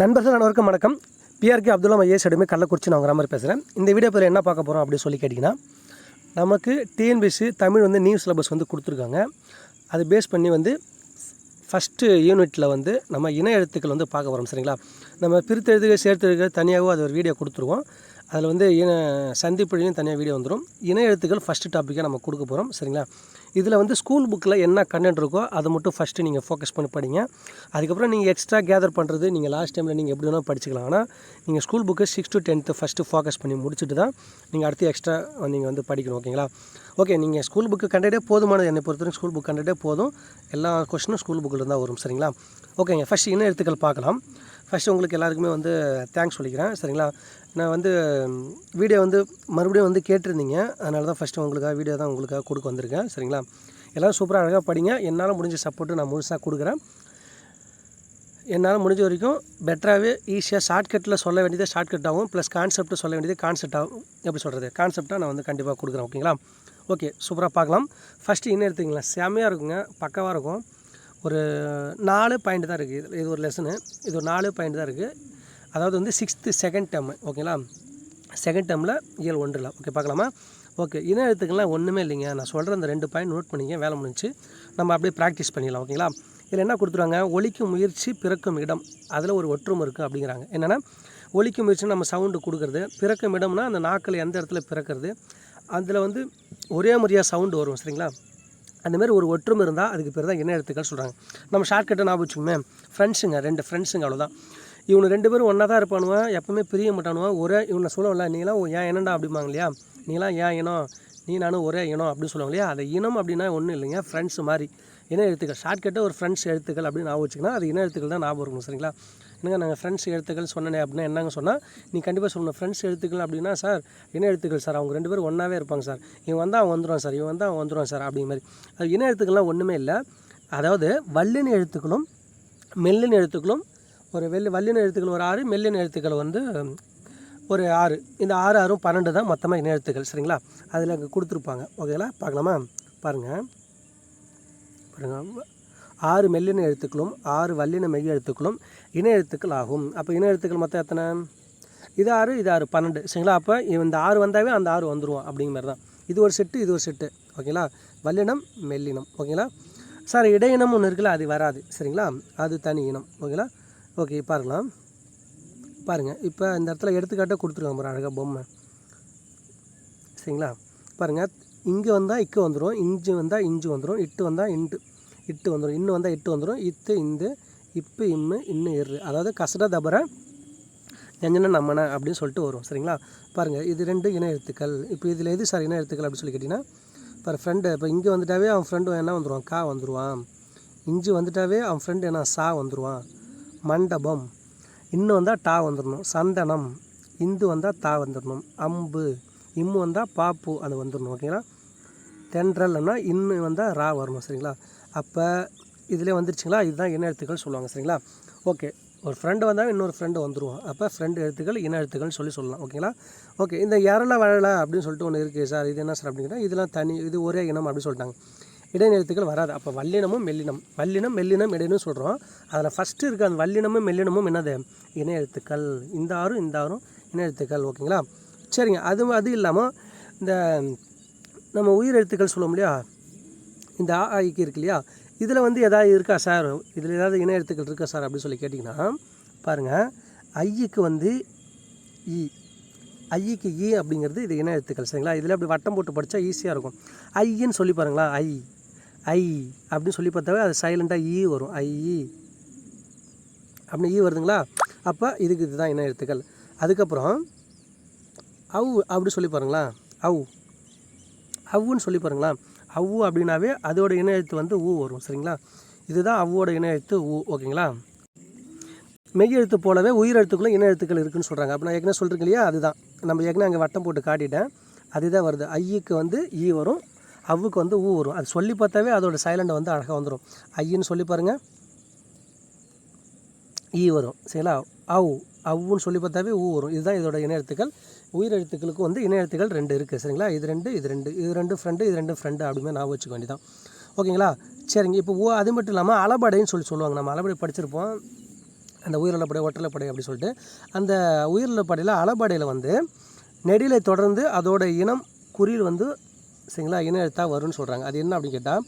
நண்பர்கள் அனைவருக்கும் வணக்கம். பிஆர்கே அப்துல்லா மையேஸ் எடுமே கள்ளக்குறிச்சி நான் உங்கள் மாதிரி பேசுகிறேன் இந்த வீடியோ பதில் என்ன பார்க்க போகிறோம் அப்படின்னு சொல்லி கேட்டிங்கன்னா நமக்கு டிஎன்பிசி தமிழ் வந்து நியூ சிலபஸ் வந்து கொடுத்துருக்காங்க. அது பேஸ் பண்ணி வந்து ஃபஸ்ட்டு யூனிட்டில் வந்து நம்ம இன எழுத்துக்கள் வந்து பார்க்க போகிறோம் சரிங்களா? நம்ம பிரித்து எழுதுக சேர்த்து தனியாகவும் அது ஒரு வீடியோ கொடுத்துருவோம். அதில் வந்து இன சந்திப்பொழியும் தனியாக வீடியோ வந்துடும் இன எழுத்துக்கள் ஃபஸ்ட்டு டாப்பிக்காக நம்ம கொடுக்க போகிறோம் சரிங்களா? இதில் வந்து ஸ்கூல் புக்கில் என்ன கண்டென்ட் இருக்கோ அதை மட்டும் ஃபஸ்ட்டு நீங்கள் ஃபோக்கஸ் பண்ணி படிங்க. அதுக்கப்புறம் நீங்கள் எக்ஸ்ட்ரா கேதர் பண்ணுறது நீங்கள் லாஸ்ட் டைமில் நீங்கள் எப்படி வேணால் படிச்சுக்கலாம். ஆனால் நீங்கள் school book six to tenth first focus பண்ணி முடிச்சுட்டு தான் நீங்கள் அடுத்து எக்ஸ்ட்ரா நீங்கள் வந்து படிக்கணும் ஓகேங்களா? ஓகே நீங்கள் ஸ்கூல் புக்கு கண்டே போதுமானது. என்னை பொறுத்தவரைக்கும் ஸ்கூல் புக் கண்டே போதும். எல்லா கொஷினும் ஸ்கூல் புக்கில் தான் வரும் சரிங்களா? ஓகேங்க ஃபஸ்ட்டு இன எழுத்துக்கள் பார்க்கலாம். ஃபஸ்ட்டு உங்களுக்கு எல்லாருக்குமே வந்து தேங்க்ஸ் சொல்லிக்கிறேன் சரிங்களா? நான் வந்து வீடியோ வந்து மறுபடியும் வந்து கேட்டிருந்தீங்க. அதனால தான் ஃபஸ்ட்டு உங்களுக்காக வீடியோ தான் உங்களுக்காக கொடுக்க வந்திருக்கேன் சரிங்களா? எல்லோரும் சூப்பராக அழகாக படிங்க. என்னால் முடிஞ்ச சப்போர்ட்டு நான் முழுசாக கொடுக்குறேன். என்னால் முடிஞ்ச வரைக்கும் பெட்டராகவே ஈஸியாக ஷார்ட்கட்டில் சொல்ல வேண்டியது ஷார்ட்கட்டாகவும் ஆகும் ப்ளஸ் கான்செப்ட்டு சொல்ல வேண்டியது கான்செப்ட் ஆகும் எப்படி சொல்கிறது கான்செப்டாக நான் வந்து கண்டிப்பாக கொடுக்குறேன் ஓகேங்களா ஓகே சூப்பராக பார்க்கலாம். ஃபஸ்ட்டு இன்னும் எடுத்துக்கலாம் செம்மையாக இருக்குங்க பக்கவாக இருக்கும். ஒரு நாலு பாயிண்ட் தான் இருக்குது இது- இது ஒரு லெசனு இது ஒரு நாலு பாயிண்ட் தான் இருக்குது அதாவது வந்து சிக்ஸ்த்து செகண்ட் டேர்மு ஓகேங்களா செகண்ட் டேர்மில் இயல் ஒன்றில். ஓகே பார்க்கலாமா? ஓகே இன எழுத்துக்கள்லாம் ஒன்றுமே இல்லைங்க. நான் சொல்கிற அந்த ரெண்டு பாயிண்ட் நோட் பண்ணிங்க வேலை முடிஞ்சு. நம்ம அப்படியே ப்ராக்டிஸ் பண்ணிடலாம். ஓகேங்களா இதில் என்ன கொடுத்துருவாங்க? ஒழிக்கும் முயற்சி பிறக்கும் இடம். அதில் ஒரு ஒற்றுமை இருக்குது அப்படிங்கிறாங்க. என்னென்னா ஒழிக்கும் முயற்சி நம்ம சவுண்டு கொடுக்குறது. பிறக்கும் இடம்னா அந்த நாக்கில் எந்த இடத்துல பிறக்கிறது? அதில் வந்து ஒரே முறையாக சவுண்டு வரும் சரிங்களா? அந்த மாதிரி ஒரு ஒற்றுமை இருந்தால் அதுக்கு பேர் தான் என்ன எழுத்துக்கள் சொல்கிறாங்க நம்ம ஷார்ட்கட்டை ஞாபகம் வச்சுக்கோமே. ஃப்ரெண்ட்ஸுங்க ரெண்டு ஃப்ரெண்ட்ஸுங்க அவ்வளோதான் இவனு ரெண்டு பேரும் ஒன்றா தான் இருப்பானுவன் எப்பவுமே பிரிய மாட்டானுவன் ஒரே இவனை சொல்லவில்லை நீலாம் ஏன் என்னடா? அப்படிம்பாங்க இல்லையா? நீலாம் ஏன் இனம்? நீ நானும் ஒரே இனம் அப்படின்னு சொல்லுவாங்க இல்லையா? அதை இனம் அப்படின்னா ஒன்றும் இல்லைங்க ஃப்ரெண்ட்ஸ் மாதிரி. இன எழுத்துக்கள்? ஷார்ட்கட்டாக ஒரு ஃப்ரெண்ட்ஸ் எழுத்துக்கள் அப்படின்னு ஞாபகம் வச்சுக்கணும். அது இன எழுத்துக்கள் தான் ஞாபகம் இருக்கும் சரிங்களா? என்னங்க நாங்கள் ஃப்ரெண்ட்ஸ் எழுத்துக்கள் சொன்னேன் அப்படின்னா என்னங்க சொன்னால் நீ கண்டிப்பாக சொல்லணும். ஃப்ரெண்ட்ஸ் எழுத்துக்கள் அப்படின்னா சார் இன எழுத்துக்கள் சார் அவங்க ரெண்டு பேரும் ஒன்றாவே இருப்பாங்க சார் இவன் வந்தால் அவன் வந்துடுவான் சார் இவன் வந்தால் அவன் வந்துடுவான் சார் அப்படிங்கிற மாதிரி. அது இன எழுத்துக்கள்லாம் ஒன்றுமே இல்லை. அதாவது வல்லின எழுத்துக்களும் மெல்லின எழுத்துக்களும் ஒரு வெள்ளி வல்லின எழுத்துக்கள் ஒரு ஆறு மெல்லின எழுத்துக்கள் வந்து ஒரு ஆறு. இந்த ஆறு ஆறும் பன்னெண்டு தான் மொத்தமாக இன எழுத்துக்கள் சரிங்களா? அதில் அங்கே கொடுத்துருப்பாங்க ஓகேங்களா பார்க்கலாமா? பாருங்கள் பாருங்கள் ஆறு மெல்லின எழுத்துக்களும் ஆறு வல்லின மெய் எழுத்துக்களும் இன எழுத்துக்கள் ஆகும். அப்போ இன எழுத்துக்கள் மொத்தம் எத்தனை? இது ஆறு இது ஆறு பன்னெண்டு. சரிங்களா? அப்போ இந்த ஆறு வந்தாவே அந்த ஆறு வந்துருவோம் அப்படிங்கிற மாதிரி தான் இது ஒரு செட்டு இது ஒரு செட்டு. ஓகேங்களா? வல்லினம் மெல்லினம். ஓகேங்களா? சார் இடையினம் ஒன்று இருக்குல்ல அது வராது. சரிங்களா? அது தனி இனம். ஓகேங்களா? ஓகே பாருங்களா பாருங்கள் இப்போ இந்த இடத்துல எடுத்துக்காட்டாக கொடுத்துருக்காங்க பாரு அழகாக பொம்மை. சரிங்களா? பாருங்கள் இங்கே வந்தால் இக்கு வந்துடும் இஞ்சு வந்தால் இஞ்சு வந்துடும் இட்டு வந்தால் இண்டு இட்டு வந்துடும் இன்னு வந்தால் இட்டு வந்துடும் இத்து இந்து இப்பு இம்மு இன்னு இரு அதாவது கசட தபர ஞஞ்சன நம்மன அப்படின்னு சொல்லிட்டு வரும் சரிங்களா? பாருங்கள் இது ரெண்டு இன எழுத்துக்கள். இப்போ இதில் எது சார் இன எழுத்துக்கள் அப்படின்னு சொல்லி கேட்டிங்கன்னா இப்போ ஃப்ரெண்டு இப்போ இங்கே வந்துட்டாவே அவன் ஃப்ரெண்டு என்ன வந்துடுவான் கா வந்துடுவான் இஞ்சி வந்துட்டாவே அவன் ஃப்ரெண்டு என்ன? சா வந்துடுவான் மண்டபம். இன்னும் வந்தால் டா வந்துடணும் சந்தனம். இந்து வந்தால் தா வந்துடணும் அம்பு. இம்மு வந்தால் பாப்பு அது வந்துடணும் ஓகேங்களா? தென்றல்னா இன்னும் வந்தால் ரா வரணும் சரிங்களா? அப்போ இதிலே வந்துருச்சுங்களா? இதுதான் இன எழுத்துக்கள் சொல்லுவாங்க சரிங்களா? ஓகே ஒரு ஃப்ரெண்டு வந்தால் இன்னொரு ஃப்ரெண்டு வந்துடுவோம் அப்போ ஃப்ரெண்டு எழுத்துக்கள் இன எழுத்துக்கள்னு சொல்லி சொல்லலாம் ஓகேங்களா? ஓகே இந்த இரள வழல அப்படின்னு சொல்லிட்டு ஒன்று இருக்குது சார். இது என்ன சார் அப்படின்னா இதெல்லாம் தனி இது ஒரே இனம் அப்படின்னு சொல்லிட்டாங்க. இடைநிறுத்துகள் வராது. அப்போ வல்லினமும் மெல்லினம். வல்லினம் மெல்லினம் இடையினும் சொல்கிறோம் அதில் ஃபஸ்ட்டு இருக்க அந்த வல்லினமும் மெல்லினமும் என்னது? இன எழுத்துக்கள். இந்த ஆறும் இந்த ஆறும் இன எழுத்துக்கள் ஓகேங்களா? சரிங்க. அது அது இல்லாமல் இந்த நம்ம உயிர் எழுத்துக்கள் சொல்லுவோம் இல்லையா? இந்த ஆ ஆய்க்கு இருக்கு இல்லையா? இதில் வந்து எதாவது இருக்கா சார்? இதில் ஏதாவது இன எழுத்துக்கள் இருக்கா சார் அப்படின்னு சொல்லி கேட்டிங்கன்னா பாருங்கள் ஐயுக்கு வந்து இ. ஐக்கு இ அப்படிங்கிறது இது இன எழுத்துக்கள் சரிங்களா? இதில் அப்படி வட்டம் போட்டு படித்தா ஈஸியாக இருக்கும். ஐன்னு சொல்லி பாருங்களா? ஐ ஐ அப்படின்னு சொல்லி பார்த்தாவே அது சைலண்ட்டாக ஈ வரும். ஐ அப்படின்னு ஈ வருதுங்களா? அப்போ இதுக்கு இதுதான் இன எழுத்துக்கள். அதுக்கப்புறம் அவு அப்படி சொல்லி பாருங்களா அவு அவ்வுன்னு சொல்லி பாருங்களா அவ்வு அப்படின்னாவே அதோட இணையத்து வந்து ஊ வரும் சரிங்களா? இதுதான் அவ்வோட இணையத்து ஊ ஓகேங்களா? மெய் எழுத்து போலவே உயிர் எழுத்துக்களும் இன எழுத்துக்கள் இருக்குன்னு சொல்கிறாங்க அப்போ நான் ஏற்கனவே சொல்கிறேன் இல்லையா? அதுதான். நம்ம ஏற்கனவே அங்கே வட்டம் போட்டு காட்டிட்டேன். அதுதான் வருது. ஐயுக்கு வந்து ஈ வரும். அவ்வுக்கு வந்து ஊ வரும். அது சொல்லி பார்த்தாவே அதோட சைலண்ட் வந்து அழகாக வந்துடும் ஐயின்னு சொல்லி பாருங்கள் ஈ வரும் சரிங்களா? அவு அவ்வுன்னு சொல்லி பார்த்தாவே ஊ வரும். இதுதான் இதோட இன எழுத்துக்கள். உயிர் எழுத்துக்களுக்கு வந்து இன எழுத்துக்கள் ரெண்டு இருக்குது சரிங்களா? இது ரெண்டு இது ரெண்டு இது ரெண்டு ஃப்ரெண்டு இது ரெண்டு ஃப்ரெண்டு அப்படின்னு நான் வச்சுக்க வேண்டியதான் ஓகேங்களா? சரிங்க இப்போ ஓ அது மட்டும் இல்லாமல் அளபடைன்னு சொல்லி சொல்லுவாங்க. நம்ம அளபடை படிச்சிருப்போம். அந்த உயிரிழப்படை ஒற்றலைப்படை அப்படி சொல்லிட்டு. அந்த உயிரிழப்படையில் அளபடையில் வந்து நெடிலை தொடர்ந்து அதோட இனம் குறியில் வந்து சரிங்களா இன எழுத்தாக வரும்னு சொல்கிறாங்க அது என்ன அப்படின்னு கேட்டால்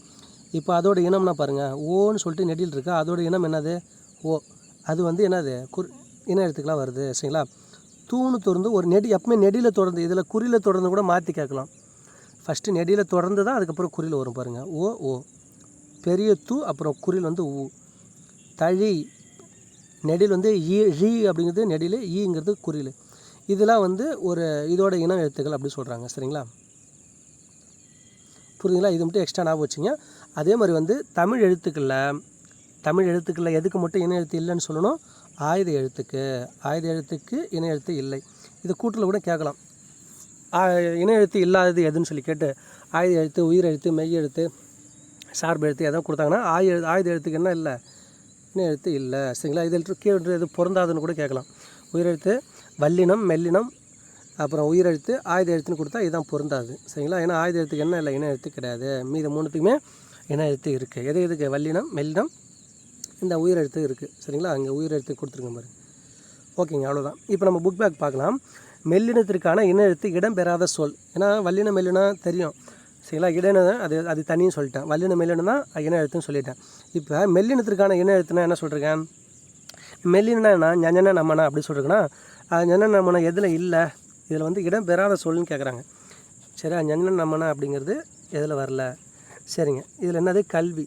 இப்போ அதோட இனம்னா பாருங்கள் ஓன்னு சொல்லிட்டு நெடில் இருக்கா. அதோட இனம் என்னது? ஓ. அது வந்து என்னது? குர் இன எழுத்துக்களாக வருது சரிங்களா? தூணு தொடர்ந்து ஒரு நெடி எப்பவுமே நெடியில் தொடர்ந்து இதில் குறியில் தொடர்ந்து கூட மாற்றி கேட்கலாம். ஃபஸ்ட்டு நெடியில் தொடர்ந்து தான் அதுக்கப்புறம் குறியில் வரும் பாருங்கள் ஓ ஓ. பெரிய தூ அப்புறம் குறில் வந்து ஊ. தழி நெடில் வந்து ஈ ழி அப்படிங்கிறது நெடில் ஈங்கிறது குறியில். இதெல்லாம் வந்து ஒரு இதோட இன எழுத்துக்கள் அப்படி சொல்கிறாங்க சரிங்களா? புரியுதுங்களா? இது மட்டும் எக்ஸ்ட்ரா ஞாபகம் வச்சுங்க. அதே மாதிரி வந்து தமிழ் எழுத்துக்களில் தமிழ் எழுத்துக்களில் எதுக்கு மட்டும் இன எழுத்து இல்லைன்னு சொல்லணும்? ஆயுத எழுத்துக்கு ஆயுத எழுத்துக்கு இணை எழுத்து இல்லை. இது கூட்டில் கூட கேட்கலாம். ஆ, எழுத்து இல்லாதது எதுன்னு சொல்லி கேட்டு ஆயுத எழுத்து உயிர் எழுத்து மெய் எழுத்து சார்பு எழுத்து எதாவது கொடுத்தாங்கன்னா ஆயு எழு- ஆயுத எழுத்துக்கு என்ன இல்லை? இணை எழுத்து இல்லை. சரிங்களா? இதில் கீழே எது பொருந்தாதுன்னு கூட கேட்கலாம். உயிரெழுத்து வல்லினம் மெல்லினம் அப்புறம் உயிரெழுத்து ஆயுத எழுத்துன்னு கொடுத்தா இதுதான் பொருந்தாது. சரிங்களா? ஏன்னா ஆயுத எழுத்துக்கு என்ன இல்லை? இன எழுத்து கிடையாது. மீது மூணுத்துக்குமே இன எழுத்து இருக்குது எது எதுக்கு? வல்லினம் மெல்லினம் இந்த உயிரெழுத்து இருக்குது சரிங்களா? அங்கே உயிரெழுத்து கொடுத்துருங்க பாரு. ஓகேங்க அவ்வளோதான் இப்போ நம்ம புக் பேக் பார்க்கலாம். மெல்லினத்திற்கான இன எழுத்து இடம்பெறாத சொல். ஏன்னா வல்லின மெல்லினா தெரியும். சரிங்களா? இடன அது அது தனியும் சொல்லிட்டேன். வல்லின மெல்லினம் தான் இன எழுத்துன்னு சொல்லிட்டேன். இப்போ மெல்லினத்திற்கான இனெழுத்துனா என்ன சொல்கிறேன் மெல்லினா என்ன? ஞன நம்மனா அப்படி சொல்கிறேன்னா ஞன நம்மனா எதில் இல்லை? இதில் வந்து இடம் பெறாத சொல்லுன்னு கேட்குறாங்க சரியா? ஞன நம்மனா அப்படிங்கிறது எதில் வரல? சரிங்க. இதில் என்னது? கல்வி.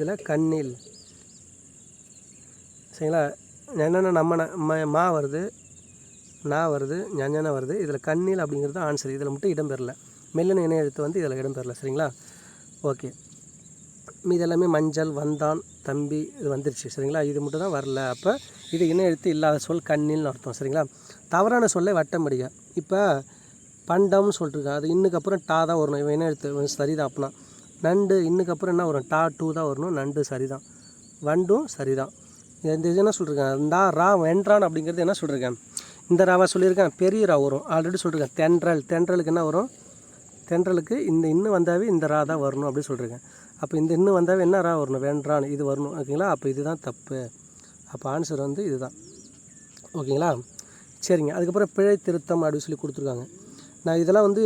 இதில் கண்ணில். சரிங்களா? என்னென்ன நம்மன ம- மா வருது நான் வருது ஞன வருது. இதில் கண்ணில் அப்படிங்கிறது ஆன்சர் இதில் மட்டும் இடம்பெறல மெல்லின இணை எழுத்து வந்து இதில் இடம்பெறல சரிங்களா? ஓகே. மீது எல்லாமே மஞ்சள் வந்தான் தம்பி இது வந்துருச்சு. சரிங்களா? இது மட்டும் தான் வரல. அப்போ இது இன எழுத்து? இல்லாத சொல் கண்ணில்னு அர்த்தம். சரிங்களா? தவறான சொல்லை வட்டம் அடிக்க இப்போ பண்டம்னு சொல்லிட்டுருக்கேன் அது இன்னுக்கு அப்புறம் டா தான் வரணும். இவன் இன எழுத்து? சரிதான் அப்படின்னா நண்டு இன்னுக்கப்புறம் என்ன வரும்? டா டூ தான் வரணும். நண்டு சரிதான். வண்டும் சரிதான். இந்த இது என்ன சொல்லிருக்கேன் இந்த ரா வென்றான் அப்படிங்கிறது என்ன சொல்லியிருக்கேன் இந்த ராவை சொல்லியிருக்கேன் பெரிய ரா வரும். ஆல்ரெடி சொல்லியிருக்கேன் தென்றல். தென்றலுக்கு என்ன வரும்? தென்றலுக்கு இந்த இன்னும் வந்தாவே இந்த ரா தான் வரணும் அப்படின்னு சொல்லியிருக்கேன் அப்போ இந்த இன்னும் வந்தாவே என்ன ரா வரணும்? வென்றான். இது வரணும். ஓகேங்களா? அப்போ இதுதான் தப்பு. அப்போ ஆன்சர் வந்து இதுதான். ஓகேங்களா? சரிங்க. அதுக்கப்புறம் பிழை திருத்தம் அப்படின்னு சொல்லி கொடுத்துருக்காங்க. நான் இதெல்லாம் வந்து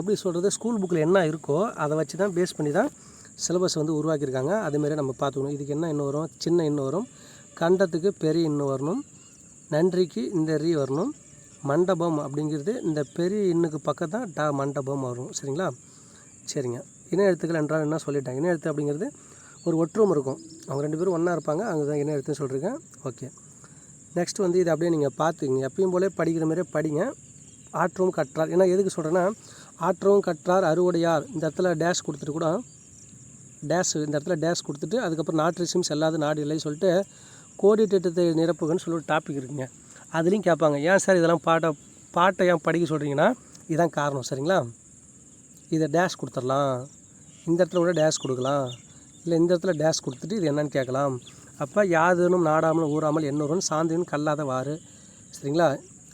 எப்படி சொல்கிறது ஸ்கூல் புக்கில் என்ன இருக்கோ அதை வச்சு தான் பேஸ் பண்ணி தான் சிலபஸ் வந்து உருவாக்கியிருக்காங்க. அதேமாரி நம்ம பார்த்துக்கணும். இதுக்கு என்ன இன்னும் வரும்? சின்ன இன்னும் வரும். கண்டத்துக்கு பெரிய இன்னும் வரணும். நன்றிக்கு இந்த ரீ வரணும். மண்டபம் அப்படிங்கிறது இந்த பெரிய இன்னுக்கு பக்கம் தான் டா மண்டபம் வரும். சரிங்களா? சரிங்க. இன எழுத்துக்கள் என்றால் என்ன சொல்லிட்டாங்க? இன எழுத்து அப்படிங்கிறது ஒரு ஒற்றுமை இருக்கும். அவங்க ரெண்டு பேரும் ஒன்றா இருப்பாங்க. அங்கே தான் இன எழுத்துன்னு சொல்லியிருக்கேன். ஓகே. நெக்ஸ்ட் வந்து இது அப்படியே நீங்கள் பார்த்துங்க எப்பயும் போலே படிக்கிற மாதிரியே படிங்க. ஆற்றவும் கற்றார். ஏன்னா எதுக்கு சொல்கிறேன்னா ஆற்றவும் கற்றார் அறுவடையார். இந்த இடத்துல டேஷ் கொடுத்துட்டு கூட டேஷ் இந்த இடத்துல டேஷ் கொடுத்துட்டு அதுக்கப்புறம் நாட்டு செல்லாது நாடு இல்லை சொல்லிட்டு கோடி திட்டத்தை நிரப்புகன்னு சொல்லி ஒரு டாபிக் இருக்குங்க. அதுலேயும் கேட்பாங்க ஏன் சார் இதெல்லாம் பாட்டை பாட்டை ஏன் படிக்க சொல்கிறீங்கன்னா இதுதான் காரணம் சரிங்களா? இதை டேஷ் கொடுத்துடலாம். இந்த இடத்துல கூட டேஷ் கொடுக்கலாம். இல்லை இந்த இடத்துல டேஷ் கொடுத்துட்டு இது என்னன்னு கேட்கலாம். அப்போ யாதனும் நாடாமல் ஊறாமல் என்னொருவன் சாந்தியும் கல்லாத வாறு சரிங்களா?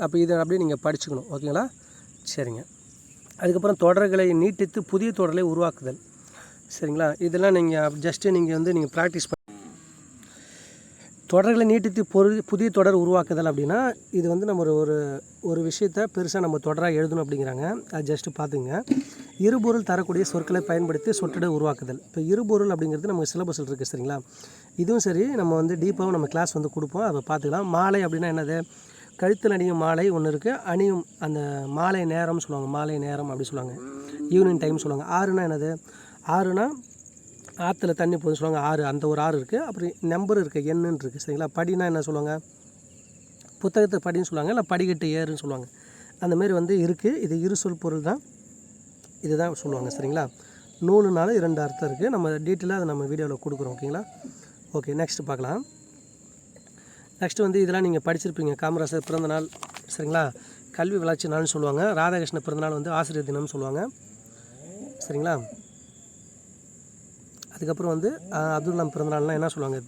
அப்போ இதை அப்படியே நீங்கள் படிச்சுக்கணும். ஓகேங்களா? சரிங்க. அதுக்கப்புறம் தொடர்களை நீட்டித்து புதிய தொடர்களை உருவாக்குதல். சரிங்களா? இதெல்லாம் நீங்கள் ஜஸ்ட்டு நீங்கள் வந்து நீங்கள் ப்ராக்டிஸ் தொடர்களை நீட்டித்து பொரு புதிய தொடர் உருவாக்குதல் அப்படின்னா இது வந்து நம்ம ஒரு ஒரு ஒரு பெருசாக நம்ம தொடராக எழுதணும் அப்படிங்கிறாங்க. அது ஜஸ்ட்டு பார்த்துங்க இருபொருள் தரக்கூடிய சொற்களை பயன்படுத்தி சொற்றடை உருவாக்குதல். இப்போ இருபொருள் அப்படிங்கிறது நமக்கு சிலபஸில் இருக்குது சரிங்களா? இதுவும் சரி நம்ம வந்து டீப்பாகவும் நம்ம கிளாஸ் வந்து கொடுப்போம். அதை பார்த்துக்கலாம். மாலை அப்படின்னா என்னது? கழுத்தில் அணியும் மாலை ஒன்று இருக்குது அணியும் அந்த மாலை நேரம்னு சொல்லுவாங்க. மாலை நேரம் அப்படி சொல்லுவாங்க. ஈவினிங் டைம் சொல்லுவாங்க. ஆறுனா என்னது? ஆறுனா ஆற்றுல தண்ணி போகுதுன்னு சொல்லுவாங்க. ஆறு. அந்த ஒரு ஆறு இருக்குது அப்புறம் நம்பர் இருக்குது எண்ணுன்னு இருக்குது சரிங்களா? படினா என்ன சொல்லுவாங்க? புத்தகத்தை படின்னு சொல்லுவாங்க. இல்லை படிக்கட்டு ஏறுன்னு சொல்லுவாங்க. அந்தமாரி வந்து இருக்குது இது இரு சொல் பொருள் தான். இதுதான் சொல்லுவாங்க. சரிங்களா? நூலுனால இரண்டு அர்த்தம் இருக்குது நம்ம டீட்டெயிலாக அதை நம்ம வீடியோவில் கொடுக்குறோம். ஓகேங்களா? ஓகே நெக்ஸ்ட் பார்க்கலாம். நெக்ஸ்ட் வந்து இதெல்லாம் நீங்கள் படிச்சிருப்பீங்க. காமராசர் பிறந்த நாள் சரிங்களா? கல்வி வளர்ச்சி நாள்னு சொல்லுவாங்க. ராதாகிருஷ்ண பிறந்தநாள் வந்து ஆசிரியர் தினம்னு சொல்லுவாங்க. சரிங்களா? அதுக்கப்புறம் வந்து அப்துல் கலாம் பிறந்தநாள்னால் என்ன சொல்லுவாங்க?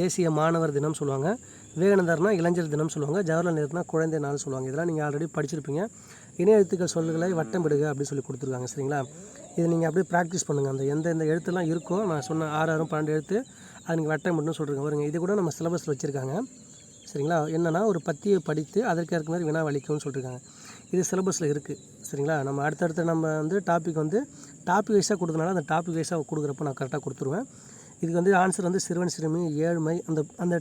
தேசிய மாணவர் தினம் சொல்லுவாங்க. விவேகானந்தர்னா இளைஞர் தினம் சொல்லுவாங்க. ஜவஹர்லால் நேருனா குழந்தை நாள் சொல்லுவாங்க. இதெல்லாம் நீங்கள் ஆல்ரெடி படிச்சிருப்பீங்க. இணைய எழுத்துக்கள் சொல்லுகளை வட்டம் விடுக அப்படின்னு சொல்லி கொடுத்துருக்காங்க. சரிங்களா? இதை நீங்கள் அப்படியே ப்ராக்டிஸ் பண்ணுங்கள் அந்த எந்த எந்த எழுத்துலாம் இருக்கோ நான் சொன்ன ஆறு ஆறும் பன்னெண்டு எழுத்து அது நீங்கள் வட்டம் மட்டும் சொல்லிருக்கேன் வருங்க இது கூட நம்ம சிலபஸில் வச்சுருக்காங்க. சரிங்களா? என்னென்னா ஒரு பத்தியை படித்து அதற்கு ஏற்ற மாதிரி வினா வலிக்கும்னு சொல்லியிருக்காங்க இது சிலபஸில் இருக்குது சரிங்களா? நம்ம அடுத்தடுத்து நம்ம வந்து டாபிக் வந்து டாபிக் வைஸாக கொடுத்தனால அந்த டாபிக் வைஸாக கொடுக்குறப்ப நான் கரெக்டாக கொடுத்துருவேன். இதுக்கு வந்து ஆன்சர் வந்து சிறுவன் சிறுமி ஏழ்மை அந்த அந்த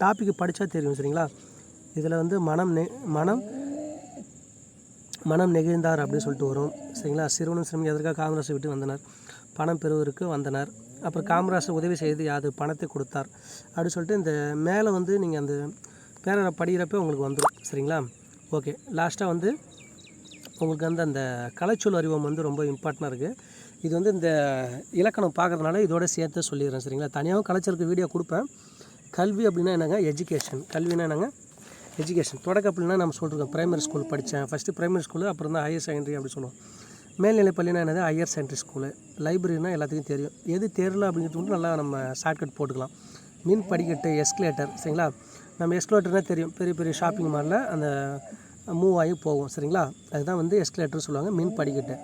டாப்பிக்கு படித்தா தெரியும். சரிங்களா? இதில் வந்து மனம் நெ மனம் மனம் நெகிழ்ந்தார் அப்படின்னு சொல்லிட்டு வரும். சரிங்களா? சிறுவனும் சிறுமி எதற்காக காங்கிரஸை விட்டு வந்தனர்? பணம் பெறுவதற்கு வந்தனர். அப்புறம் காமராஜர் உதவி செய்து யாது பணத்தை கொடுத்தார். அப்படின்னு சொல்லிட்டு இந்த மேலே வந்து நீங்கள் அந்த பேரரை படிக்கிறப்ப உங்களுக்கு வந்துடும் சரிங்களா? ஓகே. லாஸ்ட்டாக வந்து உங்களுக்கு வந்து அந்த கலைச்சொல் அறிவம் வந்து ரொம்ப இம்பார்ட்டண்ட்டாக இருக்குது இது வந்து இந்த இலக்கணம் பார்க்கறதுனால இதோட சேர்த்து சொல்லிடுறேன். சரிங்களா? தனியாகவும் கலைச்சலுக்கு வீடியோ கொடுப்பேன். கல்வி அப்படின்னா என்னங்க? எஜுகேஷன் கல்வினா என்னங்க? எஜுகேஷன் தொடக்க அப்படின்னா நம்ம சொல்லிருக்கோம் ப்ரைமரி ஸ்கூல் படித்தேன் ஃபஸ்ட்டு ப்ரைமரி ஸ்கூலு அப்புறம் தான் ஹையர் செகண்டரி அப்படி சொல்லுவோம். மேல்நிலைப்பள்ளினா என்னது? ஹையர் செகண்டரி ஸ்கூலு லைப்ரரினா எல்லாத்துக்கும் தெரியும். எது தெரியல அப்படிங்கிறது மட்டும் நல்லா நம்ம ஷார்ட்கட் போட்டுக்கலாம். மின் படிக்கட்டு எஸ்கலேட்டர் சரிங்களா? நம்ம எஸ்கலேட்டர்னால் தெரியும். பெரிய பெரிய ஷாப்பிங் மாலில் அந்த மூவ் ஆகி போகும் சரிங்களா? அதுதான் வந்து எஸ்கலேட்டர் சொல்லுவாங்க மின் படிக்கட்டு.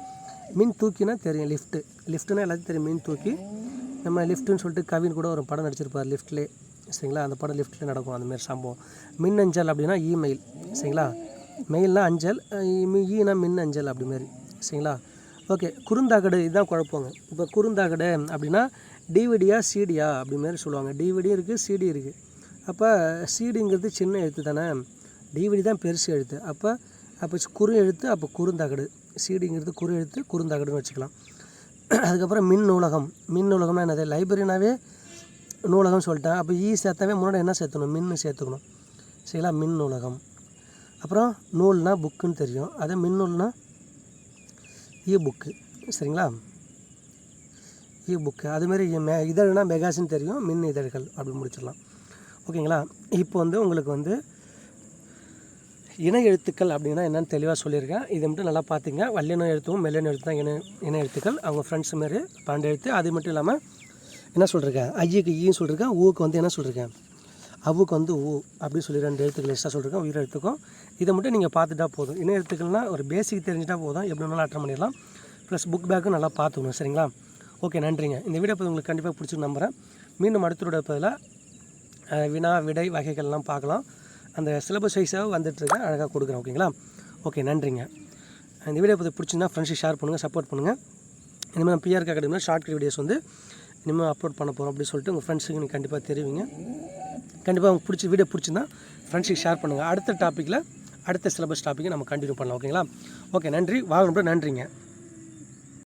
மின் தூக்கினா தெரியும் லிஃப்ட்டு லிஃப்ட்டுனா எல்லாத்தையும் தெரியும் மின் தூக்கி. நம்ம லிஃப்ட்டுன்னு சொல்லிட்டு கவின் கூட ஒரு படம் நடிச்சிருப்பார் லிஃப்ட்லே சரிங்களா? அந்த படம் லிஃப்ட்டில் நடக்கும் அந்த மாதிரி சம்பவம். மின் அஞ்சல் அப்படின்னா இமெயில் சரிங்களா? மெயில்னால் அஞ்சல் ஈனா மின் அஞ்சல் அப்படி மாதிரி. சரிங்களா? ஓகே குறுந்தாகடு இதுதான் குழப்பங்க. இப்போ குறுந்தாகடு அப்படின்னா டிவிடியா சிடியா அப்படி மாதிரி சொல்லுவாங்க. டிவிடி இருக்குது சிடி இருக்குது அப்போ சிடிங்கிறது சின்ன எழுத்து தானே? டிவிடி தான் பெருசு எழுத்து. அப்போ அப்போ குறு எழுத்து அப்போ குறுந்தகடு. சிடிங்கிறது குறு எழுத்து குறுந்தகடுன்னு வச்சுக்கலாம். அதுக்கப்புறம் மின் நூலகம். மின் நூலகம்னா என்னது? லைப்ரரினாவே நூலகம் சொல்லிட்டேன். அப்போ ஈ e சேர்த்தாவே முன்னாடி என்ன சேர்த்துணும் மின்னு சேர்த்துக்கணும். சரிங்களா? மின் நூலகம். அப்புறம் நூல்னால் புக்குன்னு தெரியும். அதே மின் நூல்னால் இ புக்கு சரிங்களா இ புக்கு அதுமாரி மெ இதழ்னா மெகாசின் தெரியும் மின் இதழ்கள் அப்படி முடிச்சிடலாம். ஓகேங்களா? இப்போ வந்து உங்களுக்கு வந்து இணை எழுத்துக்கள் அப்படின்னா என்னென்னு தெளிவாக சொல்லியிருக்கேன். இதை மட்டும் நல்லா பார்த்தீங்க வல்லின எழுத்தும் மெல்லின எழுத்து தான் இணை இணை எழுத்துக்கள். அவங்க ஃப்ரெண்ட்ஸ் மாரி பன்னெண்டு எழுத்து. அது மட்டும் இல்லாமல் என்ன சொல்லியிருக்கேன் ஐயுக்கு ஈன்னு சொல்லியிருக்கேன் ஊக்கு வந்து என்ன சொல்லியிருக்கேன் அவுக்கு வந்து ஊ அப்படின்னு சொல்லி ரெண்டு எழுத்துக்கள் எக்ஸ்ட்ரா சொல்லியிருக்கேன் உயிர் எழுத்துக்கும் இதை மட்டும் நீங்கள் பார்த்துட்டா போதும். இன எழுத்துக்கள்னால் ஒரு பேசிக் தெரிஞ்சுட்டா போதும். எப்படி வேணாலும் அட்டன் பண்ணிடலாம். ப்ளஸ் புக் பேக்கும் நல்லா பார்த்துக்கணும். சரிங்களா? ஓகே நன்றிங்க. இந்த வீடியோ இப்போ உங்களுக்கு கண்டிப்பாக பிடிச்சி நம்புகிறேன் மீண்டும் அடுத்தோட பதில் வினா விடை வகைகள்லாம் பார்க்கலாம். அந்த சிலபஸ் வைஸாக வந்துட்டுருக்கேன் அழகாக கொடுக்குறேன். ஓகேங்களா ஓகே நன்றிங்க. இந்த வீடியோ பற்றி பிடிச்சிருந்தா ஃப்ரெண்ட்ஸுக்கு ஷேர் பண்ணுங்கள் சப்போர்ட் பண்ணுங்கள் இனிமேல் பிஆர்கே அகாடமியில் ஷார்ட் வீடியோஸ் வந்து இனிமேல் அப்லோட் பண்ண போகிறோம் அப்படின்னு சொல்லிட்டு உங்கள் ஃப்ரெண்ட்ஸுக்கு நீங்கள் கண்டிப்பாக தெரிவிங்க. கண்டிப்பாக உங்களுக்கு பிடிச்ச வீடியோ பிடிச்சிருந்தா ஃப்ரெண்ட்ஸுக்கு ஷேர் பண்ணுங்கள் அடுத்த டாப்பிக்கில் அடுத்த சிலபஸ் டாப்பிக்கை நம்ம கண்டினியூ பண்ணலாம். ஓகேங்களா ஓகே நன்றி. வாங்க நன்றிங்க.